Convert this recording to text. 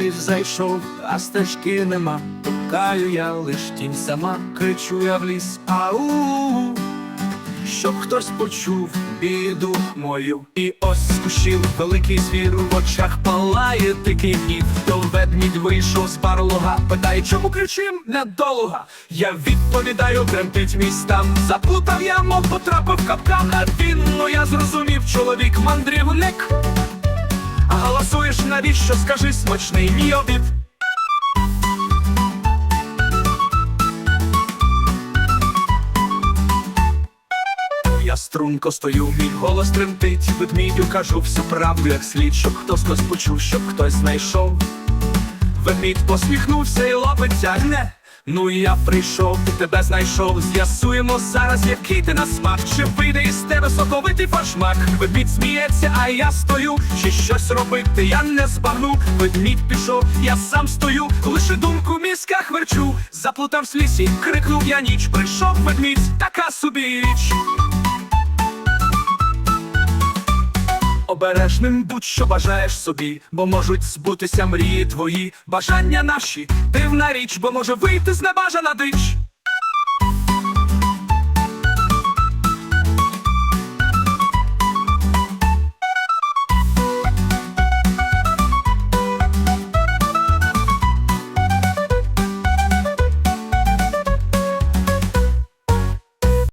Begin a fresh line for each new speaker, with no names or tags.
ліс зайшов, а стежки нема. Тукаю я лиш тінь сама, кричу я в ліс, ау, щоб хтось почув біду мою. І ось з великий звір в очах палає дикий гнів. То ведмідь вийшов з барлога, питає, чому кричим недолуга. Я відповідаю, тремтить мій стан. Заплутав я, мов потрапив в капкан. А він, ну я зрозумів, чоловік мандрівник. Голосуєш навіщо, скажи смачний мій обід. Я струнко стою, мій голос тремтить, ведмідю кажу всю правду, як слід, щоб хтось хтось почув, щоб хтось знайшов. Ведмідь посміхнувся і лапить тягне. Ну я прийшов, і тебе знайшов. З'ясуємо зараз, який ти на смак. Чи вийде із соковитий фаршмак? Ведмідь сміється, а я стою. Чи щось робити, я не збагну. Ведмідь пішов, я сам стою, лише думку в мізках верчу. Заплутав в лісі, крикнув я ніч. Прийшов ведмідь, така собі річ. Обережним будь-що бажаєш собі, бо можуть збутися мрії твої, бажання наші, дивна річ, бо може вийти з небажана дич.